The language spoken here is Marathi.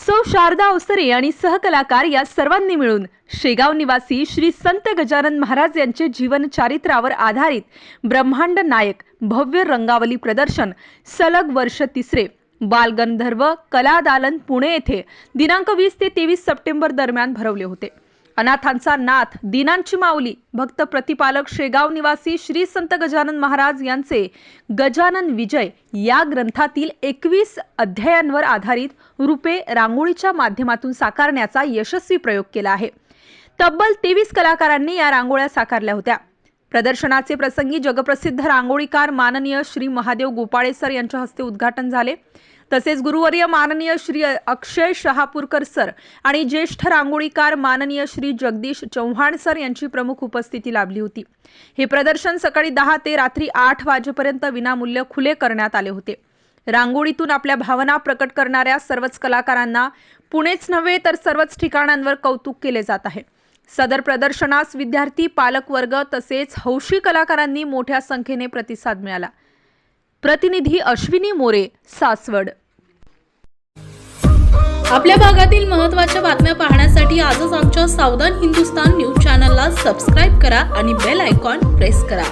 सौ शारदा अवसरे आणि सहकलाकार या सर्वांनी मिळून शेगाव निवासी श्री संत गजानन महाराज यांचे जीवन चारित्र्यावर आधारित ब्रह्मांड नायक भव्य रंगावली प्रदर्शन सलग वर्ष तिसरे बालगंधर्व कला दालन पुणे येथे दिनांक वीस ते तेवीस सप्टेंबर दरम्यान भरवले होते. अनाथांचा नाथ दिनांची माऊली भक्त प्रतिपालक शेगाव निवासी श्री संत गजानन महाराज यांचे गजानन विजय या ग्रंथातील एकवीस अध्यायांवर आधारित रूपे रांगोळीच्या माध्यमातून साकारण्याचा यशस्वी प्रयोग केला आहे. तब्बल तेवीस कलाकारांनी या रांगोळ्या साकारल्या होत्या. प्रदर्शनाचे प्रसंगी जगप्रसिद्ध रांगोळीकार माननीय श्री महादेव गोपाळे सर यांच्या हस्ते उद्घाटन झाले. तसेच गुरुवर्य माननीय श्री अक्षय शहापूरकर सर आणि ज्येष्ठ रांगोळीकार माननीय श्री जगदीश चव्हाण सर यांची प्रमुख उपस्थिती लाभली होती. हे प्रदर्शन सकाळी दहा ते रात्री आठ वाजेपर्यंत विनामूल्य खुले करण्यात आले होते. रांगोळीतून आपल्या भावना प्रकट करणाऱ्या सर्वच कलाकारांना पुणेच नव्हे तर सर्वच ठिकाणांवर कौतुक केले जात आहे. सदर प्रदर्शनास विद्यार्थी पालक वर्ग तसेच हौशी कलाकारांनी मोठ्या संख्येने प्रतिसाद मिळाला. प्रतिनिधी अश्विनी मोरे सासवड. आपल्या भागातील महत्त्वाच्या बातम्या पाहण्यासाठी आजच आमच्या सावधान हिंदुस्तान न्यूज चॅनलला सबस्क्राईब करा आणि बेल आयकॉन प्रेस करा.